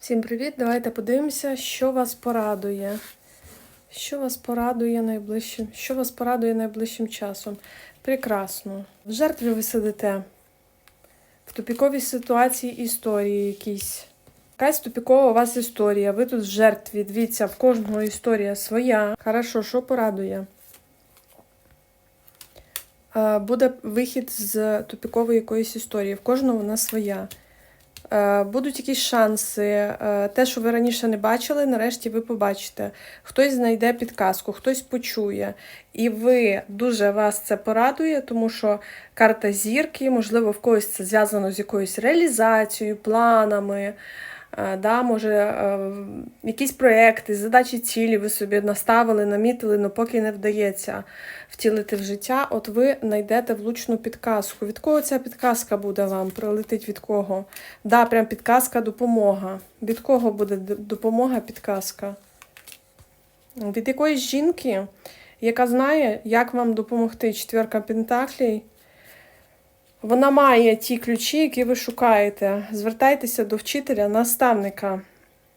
Всім привіт! Давайте подивимося, що вас порадує. Що вас порадує найближчим, що вас порадує найближчим часом? Прекрасно. В жертві ви сидите. В тупіковій ситуації історії якісь. Якась тупікова у вас історія. Ви тут в жертві. Дивіться, в кожного історія своя. Хорошо, що порадує? Буде вихід з тупікової якоїсь історії. В кожного вона своя. Е, Будуть якісь шанси. Е, Те, що ви раніше не бачили, нарешті ви побачите. Хтось знайде підказку, хтось почує. І ви дуже вас це порадує, тому що карта зірки, можливо, в когось це зв'язано з якоюсь реалізацією, планами. Е, Да, може, е, якісь проекти, задачі, цілі ви собі наставили, намітили, але поки не вдається втілити в життя, от ви знайдете влучну підказку. Від кого ця підказка буде вам? Прилетить від кого? Да, прям підказка, допомога. Від кого буде допомога, підказка? Від якоїсь жінки, яка знає, як вам допомогти. Четверка Пентаклей. Вона має ті ключі, які ви шукаєте. Звертайтеся до вчителя, наставника.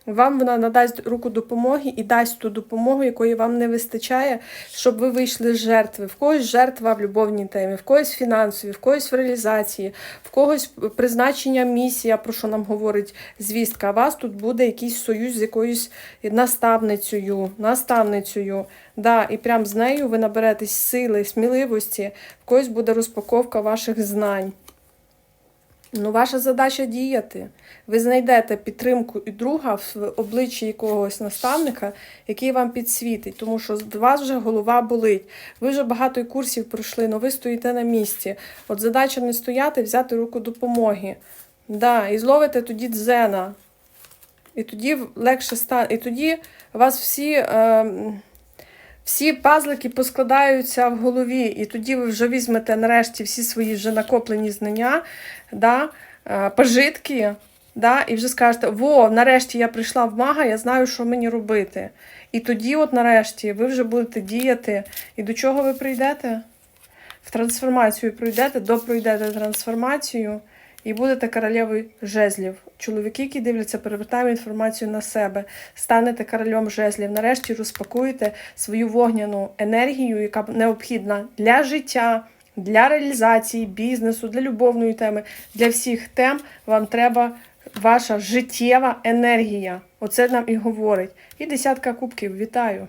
Вам вона надасть руку допомоги і дасть ту допомогу, якої вам не вистачає, щоб ви вийшли з жертви. В когось жертва в любовній темі, в когось фінансові, в когось в реалізації, в когось призначення місія, про що нам говорить звістка. А вас тут буде якийсь союз з якоюсь наставницею, наставницею. Да, і прям з нею ви наберетесь сили, сміливості, в когось буде розпаковка ваших знань. Ну, ваша задача діяти. Ви знайдете підтримку і друга в обличчі якогось наставника, який вам підсвітить, тому що з вас вже голова болить. Ви вже багато курсів пройшли, але ви стоїте на місці. От задача не стояти, взяти руку допомоги. Да, і зловите тоді дзена. І тоді легше стане. І тоді у вас всі. Е, всі пазлики поскладаються в голові, і тоді ви вже візьмете нарешті всі свої вже накоплені знання, да, е, пожитки, да, і вже скажете, во, нарешті я прийшла в мага, я знаю, що мені робити. І тоді, от нарешті, ви вже будете діяти. І до чого ви прийдете? В трансформацію пройдете, допройдете трансформацію і будете королевою жезлів. Чоловіки, які дивляться, перевертаємо інформацію на себе, станете королем жезлів. Нарешті розпакуєте свою вогняну енергію, яка необхідна для життя, для реалізації бізнесу, для любовної теми, для всіх тем. Вам треба ваша життєва енергія. Оце нам і говорить. І десятка кубків. Вітаю!